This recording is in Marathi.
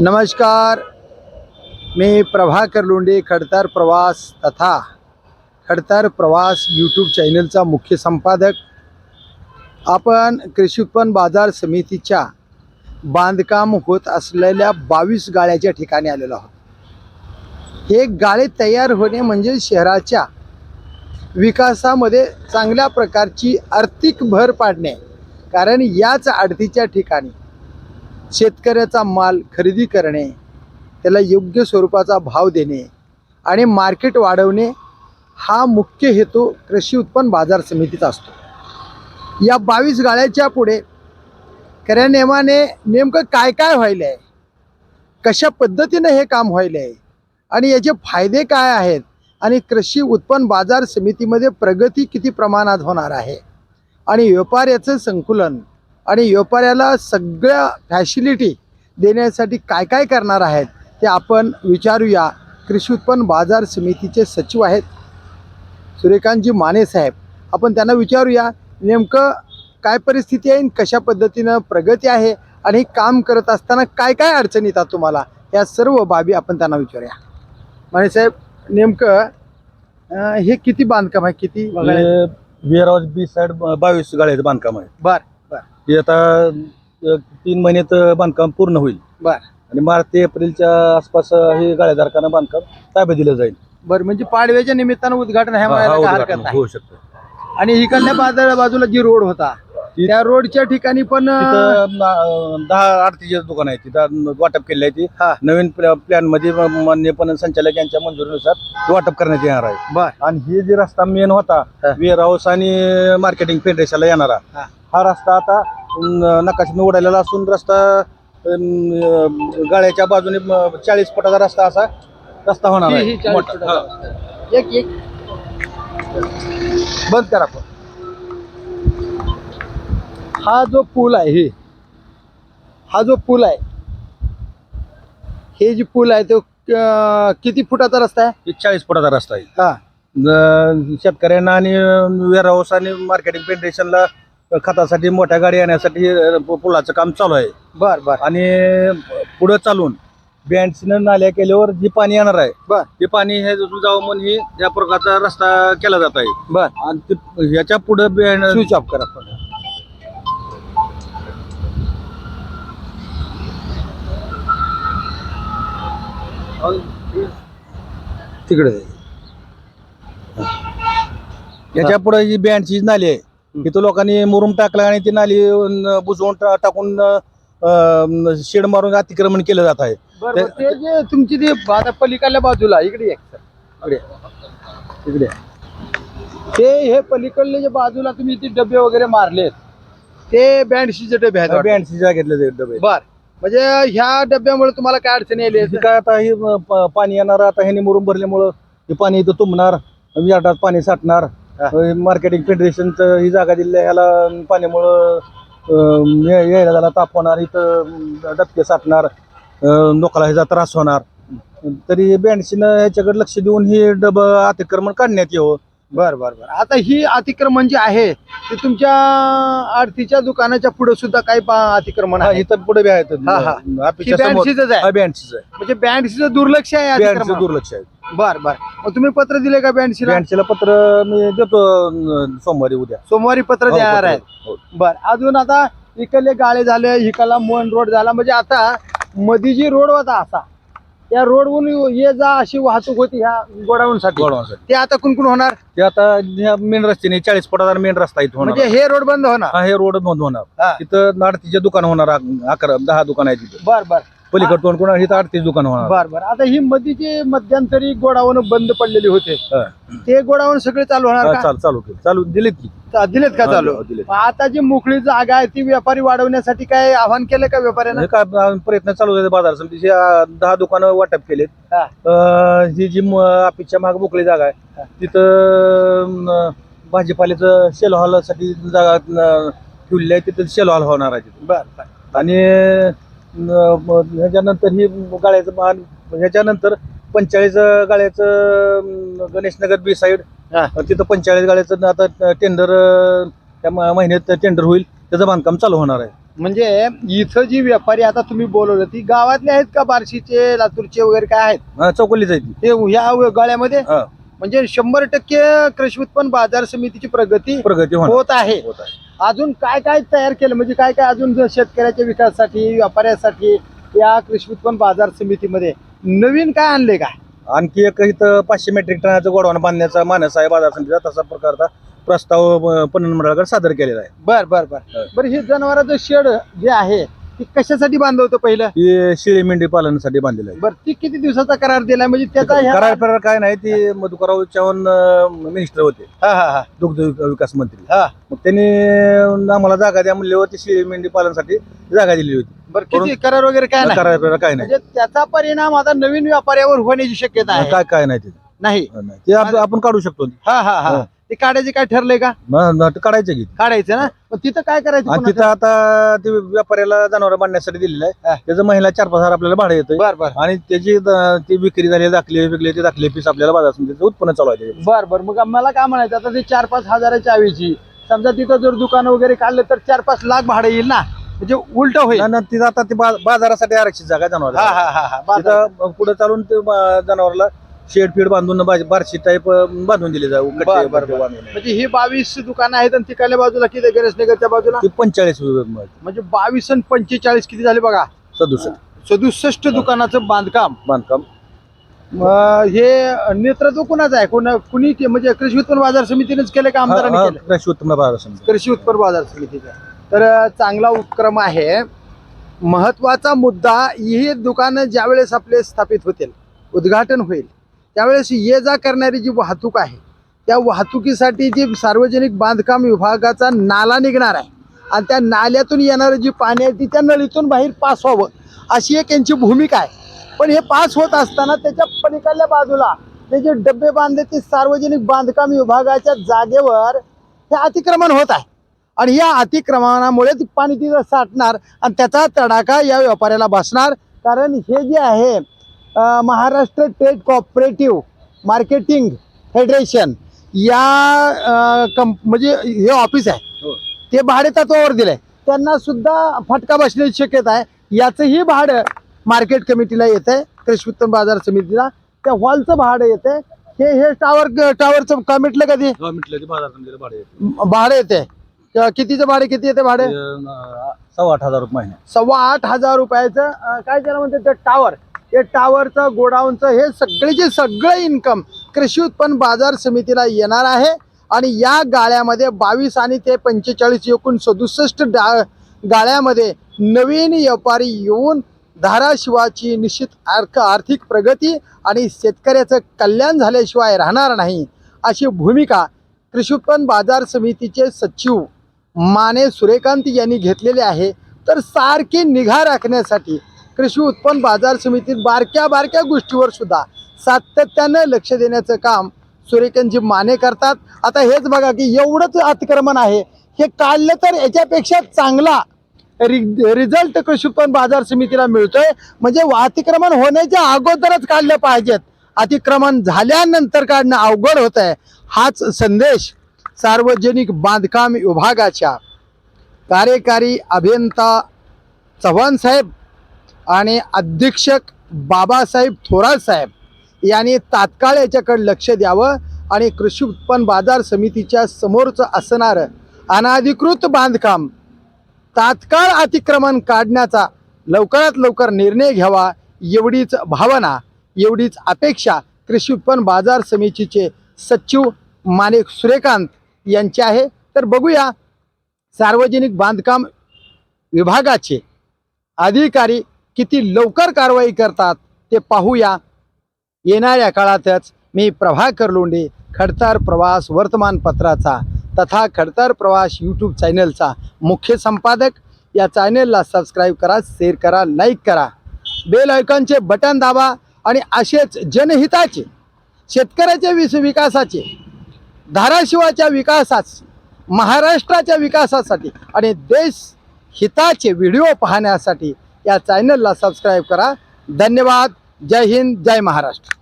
नमस्कार मी प्रभाकर लोंढे खडतर प्रवास तथा खडतर प्रवास यूट्यूब चॅनलचा मुख्य संपादक. आपण कृषी उत्पन्न बाजार समितीच्या बांधकाम होत असलेल्या बावीस गाळ्याच्या ठिकाणी आलेलो आहोत. हे गाळे तयार होणे म्हणजे शहराच्या विकासामध्ये चांगल्या प्रकारची आर्थिक भर पाडणे. कारण याच आडतीच्या ठिकाणी शेतकऱ्याचा माल खरेदी करणे त्याला योग्य स्वरूपाचा भाव देणे आणि मार्केट वाढवणे हा मुख्य हेतू कृषी उत्पन्न बाजार समितीचा असतो. या बावीस गाळ्याच्या पुढे खऱ्या नेमाने नेमकं काय काय व्हायलं आहे कशा पद्धतीनं हे काम व्हायलं आहे आणि याचे फायदे काय आहेत? आणि कृषी उत्पन्न बाजार समितीमध्ये प्रगती किती प्रमाणात होणार आहे? आणि व्यापाऱ्याचं संकुलन आणि व्यापाऱ्याला सगळ्या फॅसिलिटी देण्यासाठी काय काय करणार आहेत ते आपण विचारूया. कृषी उत्पन्न बाजार समितीचे सचिव आहेत सूर्यकांतजी माने साहेब. आपण त्यांना विचारूया नेमकं काय परिस्थिती आहे आणि कशा पद्धतीनं प्रगती आहे आणि हे काम करत असताना काय काय अडचणी येतात तुम्हाला या सर्व बाबी आपण त्यांना विचारूया. माने साहेब नेमकं अं, हे किती बांधकाम आहे किती वेअर हाऊस बी साईड बावीस गाड्याचं बांधकाम आहे. बर. ते आता अ, तीन महिन्यात बांधकाम पूर्ण होईल. बर. आणि मार्च ते एप्रिलच्या आसपास हे गाळ्याधारकांना बांधकाम ताब्यात दिलं जाईल. बर म्हणजे पाडव्याच्या निमित्तानं उद्घाटन हा, म्हणायला हा उद्घाटन हरकत नाही. होऊ शकतं. आणि इकडल्या बाजूला बाजूला जी रोड होता त्या रोडच्या ठिकाणी पण अं, तिथं अ, दहा आरतीचे दुकान आहे तिथं वाटप केले आहे हा. ती नवीन प्लॅनमध्ये मान्य पण संचालक यांच्या मंजुरीनुसार ते वाटप करण्यात येणार आहे बर आणि हे जे रस्ता मेन होता हा. वेअर हाऊस आणि मार्केटिंग फेडरेशनला येणारा हा. हा रस्ता आता नकाशाने उडालेला असून रस्ता अं, गाळ्याच्या बाजूने चाळीस फुटाचा रस्ता असा रस्ता होणार ही- ही आहे 40 मोठा. फुटाचा हा. एक एक बंद करा पण हा जो पूल आहे हे. हा जो पूल आहे हे जे पूल आहे तो किती फुटाचा रस्ता आहे? चाळीस फुटाचा रस्ता आहे. हा. अं, शेतकऱ्यांना आणि वेअर हाऊस आणि मार्केटिंग फेडरेशनला खतासाठी मोठ्या गाडी येण्यासाठी अं, पुलाचं काम चालू आहे. बर बर. आणि पुढे चालून बँडसीनं नाल्या केल्यावर जे पाणी येणार आहे बर. ते पाणी हे जावं म्हणून ही या प्रकारचा रस्ता केला जात आहे. बर. आणि ते- ह्याच्या पुढे बँड स्विच ऑफ करा पण तिकडे. याच्यापुढे जी बँडची नाली आहे. तिथं लोकांनी मुरुम टाकला आणि ती नाली बुजवून टा- टाकून अं, शेड मारून अतिक्रमण केलं जात आहे. बर. ते जे तुमची ती आता पलीकडल्या बाजूला इकडे एक इकडे. इकडे. ते हे पलीकडले जे बाजूला तुम्ही ते डबे वगैरे मारलेत ते बँडशीचे डबे आहेत. बँडची ते डबे बर. म्हणजे ह्या डब्यामुळे तुम्हाला काय अडचणी आली? हे काय आता हे प- पाणी येणार आता ह्याने मुरुम भरल्यामुळं हे पाणी इथं तुंबणार विराटात पाणी साठणार. हा. मार्केटिंग फेडरेशनचं ही जागा दिली आहे, ह्याला पाण्यामुळं अं, या- यायला त्याला ताप होणार इथं अं, डबके साठणार अं, ह्याचा त्रास होणार. तरी बँडशीनं ह्याच्याकडे लक्ष देऊन हे डब अतिक्रमण काढण्यात यावं. बर बर बर. आता ही अतिक्रमण जे आहे ते तुमच्या आरतीच्या दुकानाच्या पुढे सुद्धा काही पा- अतिक्रमण हा, आहे? इथं पुढे बी आहेत. हा, हा. ऑफिसच्या ही समोर. बँडशीचंच आहे? हा, म्हणजे बँडशीचं दुर्लक्ष आहे बँडचं अतिक्रमण. दुर्लक्ष आहे. बर बर. मग तुम्ही पत्र दिले का बँडशीला? बँडशीला पत्र मी देतो अं, सोमवारी उद्या. सोमवारी पत्र हो, देणार पत्र. आहे. हो. बर अजून आता इकडले गाळे झाले इकडला मोहन रोड झाला. म्हणजे आता मधी जी रोड होता असा. त्या रोडवरून ये जा अशी वाहतूक होती ह्या गोडाऊनसाठी. गोडवासाठी. ते आता कुणकुण होणार? ते आता ह्या मेन रस्त्याने चाळीस फुटाचा मेन रस्ता इथं होणार. म्हणजे हे रोड बंद होणार. हा हे रोड बंद होणार. हा. तिथं आडतीचे दुकान होणार अक- अकरा दहा दुकान आहे तिथं बर बर. पलीकडे तोंड कोण इथं आडतीच दुकान होणार. बर बर. आता ही मधीची मध्यंतरी गोडाऊन बंद पडलेली होते. हा. ते गोडाऊन सगळे चालू होणार का? चाल चालू केलं. चालू दिलेत की. चा- दिलेत का हा, चालू. मग आता जी मोकळी जागा आहे ती व्यापारी वाढवण्यासाठी काय आव्हान केलं का व्यापाऱ्यानं? हे काय अं, प्रयत्न चालू आहे बाजार समितीचे. अं, दहा दुकानं वाटप केलेत. हा. अं, ही जी म- ऑफिसच्या मागे मोकळी जागा आहे तिथं अं, भाजीपाल्याचं शेल हॉलसाठी जागा अं, ठेवलेली आहे तिथं शेल हॉल होणार आहे तिथं. बर बर. आणि ह्याच्यानंतर ही गाळ्याचं मान ह्याच्यानंतर पंचेचाळीस गाळ्याचं गणेशनगर बी साईड हा. तिथं पंचेचाळीस गाळ्याचं आता टेंडर त्या म- महिन्यात टेंडर होईल. त्याचं बांधकाम चालू होणार आहे. म्हणजे इथं जी व्यापारी आता तुम्ही बोलवलं ती गावातले आहेत का बार्शीचे लातूरचे वगैरे काय आहेत? हा, चौकलीच आहे ती. ते ह्या गळ्यामध्ये हा, म्हणजे शंभर टक्के कृषी उत्पन्न बाजार समितीची प्रगती प्रगती होणार. होत आहे. होत आहे. अजून काय काय तयार केलं? म्हणजे काय काय अजून शेतकऱ्याच्या विकासासाठी व्यापाऱ्यासाठी या कृषी उत्पन्न बाजार समितीमध्ये नवीन काय आणले काय? आणखी एक इथं पाचशे मेट्रिक टनाचं गोडवान बांधण्याचा मानस आहे बाजार समितीचा तसा प्रकारचा प्रस्ताव पणन मंडळाकडे सादर केलेला आहे. बर बर बर. बरं हे जनावरांचं शेड जे आहे ते कशासाठी बांधलं होतं पहिलं? ही शेळी मेंढी पालनासाठी बांधलेलं आहे. बरं ती किती दिवसाचा करार दिलाय? म्हणजे त्याचा ह्या- करार करार काय नाही ते मधुकरराव चव्हाण मिनिस्टर होते. हा हा हा. दुग्ध विक- विकास मंत्री. हा. मग त्यांनी आम्हाला जागा द्या म्हणल्यावर ती शेळी मेंढी पालनासाठी जागा दिली होती. बरं किती करार वगैरे काय नाही? करार करार काय नाही. म्हणजे त्याचा परिणाम आता नवीन व्यापाऱ्यावर होण्याची शक्यता आहे. काय काय नाही ते. नाही. नाही. ते आप- आपण काढू शकतो. हा हा हा. हा. ते काढायचे काय ठरलंय का? काढायचं की. काढायचं ना? पण तिथं काय करायचं आणि पुन्हा? तिथं आता? ते व्यापाऱ्याला जनावर बांधण्यासाठी दिलेलं हा. आहे त्याचं महिला चार पाच हजार आपल्याला भाडं येतं बर बर. आणि त्याची द- ती विक्री झालेली दाखले विकले ते दाखले पीस आपल्याला बाजार समितीचं उत्पन्न चालू आहे त्याच्यात. बर बर. मग मला काय म्हणायचं? आता ते चार पाच हजाराच्या ऐवजी समजा तिथं जर दुकान वगैरे काढलं तर चार पाच लाख भाडं येईल ना? म्हणजे उलट होईल. ना- ना तिथं आता ते बा- बाजारासाठी आरक्षित जागा जनावर हा हा हा हा. बाजार. तिथं पुढे चालून ते बा- जनावरला शेड फीड बांधून बारशी टाईप बांधून दिले जाऊ बर, बर, बर. म्हणजे ही बावीस दुकानं आहेत आणि तिकडल्या बाजूला किती गणेशनगरच्या बाजूला? ते पंचेचाळीस म्हणजे बावीस आणि पंचेचाळीस किती झाले बघा? सदुसष्ट. सदुसष्ट दुकानाचं बांधकाम. बांधकाम. मग हे नेतृत्व कुणाचं आहे? कोणा कुणी के- म्हणजे कृषी उत्पन्न बाजार समितीनेच केलं का आमदारांनी हा, हा, केलं? कृषी उत्पन्न बाजार समिती. कृषी उत्पन्न बाजार समितीचा. तर अं, चांगला उपक्रम आहे. महत्त्वाचा मुद्दा ही दुकानं ज्यावेळेस आपले स्थापित होतील उद्घाटन होईल. त्यावेळेस ये जा करणारी जी वाहतूक आहे त्या वाहतुकीसाठी जी सार्वजनिक बांधकाम विभागाचा नाला निघणार आहे आणि त्या नाल्यातून येणारं जी पाणी आहे ती त्या नळीतून बाहेर पास व्हावं अशी एक यांची भूमिका आहे. पण हे पास होत असताना त्याच्या पलीकडल्या बाजूला ते जे डबे बांधले ते सार्वजनिक बांधकाम विभागाच्या जागेवर हे अतिक्रमण होत आहे. आणि या अतिक्रमणामुळे ती पाणी तिथं साठणार आणि त्याचा तडाखा या व्यापाऱ्याला बसणार. कारण हे जे आहे Maharashtra trade cooperative marketing federation या कंप म्हणजे हे ऑफिस आहे. हो. ते भाडे तत्वावर दिलंय. त्यांना सुद्धा फटका बसण्याची शक्यता आहे. याचंही भाडं मार्केट कमिटीला येतंय कृषी उत्पन्न बाजार समितीला. त्या हॉलचं भाडं येतंय. हे हे टावर टावरचं का मिटलं कधी भाडे येते. येते कितीचं भाडे किती येते भाडे? सव्वा आठ हजार रुपये सव्वा आठ हजार रुपयाचं काय त्याला म्हणते टावर हे टावरचं गोडाऊनचं हे सगळेचे सगळं इन्कम कृषी उत्पन्न बाजार समितीला येणार आहे. आणि या गाळ्यामध्ये बावीस आणि ते पंचेचाळीस एकूण सदुसष्ट डा गाळ्यामध्ये नवीन व्यापारी येऊन धाराशिवाची निश्चित अर्थ आर्थिक प्रगती आणि शेतकऱ्याचं कल्याण झाल्याशिवाय राहणार नाही. अशी भूमिका कृषी उत्पन्न बाजार समितीचे सचिव माने सूर्यकांत यांनी घेतलेले आहे. तर सारखी निगा राखण्यासाठी कृषी उत्पन्न बाजार समितीत बारक्या बारक्या गोष्टीवर सुद्धा सातत्यानं लक्ष देण्याचं काम सूर्यकांतजी माने करतात. आता हेच बघा की एवढंच अतिक्रमण आहे. हे काढलं तर याच्यापेक्षा चांगला रि- रिझल्ट कृषी उत्पन्न बाजार समितीला मिळतोय. म्हणजे अतिक्रमण होण्याच्या अगोदरच काढलं पाहिजेत. अतिक्रमण झाल्यानंतर काढणं अवघड होत आहे हाच संदेश सार्वजनिक बांधकाम विभागाच्या कार्यकारी अभियंता चव्हाण साहेब आणि अधीक्षक बाबासाहेब थोरात साहेब यांनी तात्काळ याच्याकडे लक्ष द्यावं आणि कृषी उत्पन्न बाजार समितीच्या समोरचं असणारं अनाधिकृत बांधकाम तात्काळ अतिक्रमण काढण्याचा लवकरात लवकर निर्णय घ्यावा एवढीच भावना एवढीच अपेक्षा कृषी उत्पन्न बाजार समितीचे सचिव माणिक सूर्यकांत यांचे आहे. तर बघूया सार्वजनिक बांधकाम विभागाचे अधिकारी किती लवकर कारवाई करतात ते पाहूया. येणाऱ्या काळातच मी प्रभाकर लोंढे खडतर प्रवास वर्तमानपत्राचा तथा खडतर प्रवास यूट्यूब चॅनलचा मुख्य संपादक. या चॅनलला सबस्क्राईब करा शेअर करा लाईक करा. बेल आयकॉनचे बटन दाबा आणि असेच जनहिताचे शेतकऱ्याच्या विस विकासाचे धाराशिवाच्या विकासाचे महाराष्ट्राच्या विकासासाठी आणि देश हिताचे व्हिडिओ पाहण्यासाठी या चॅनलला सबस्क्राईब करा. धन्यवाद. जय हिंद जय महाराष्ट्र.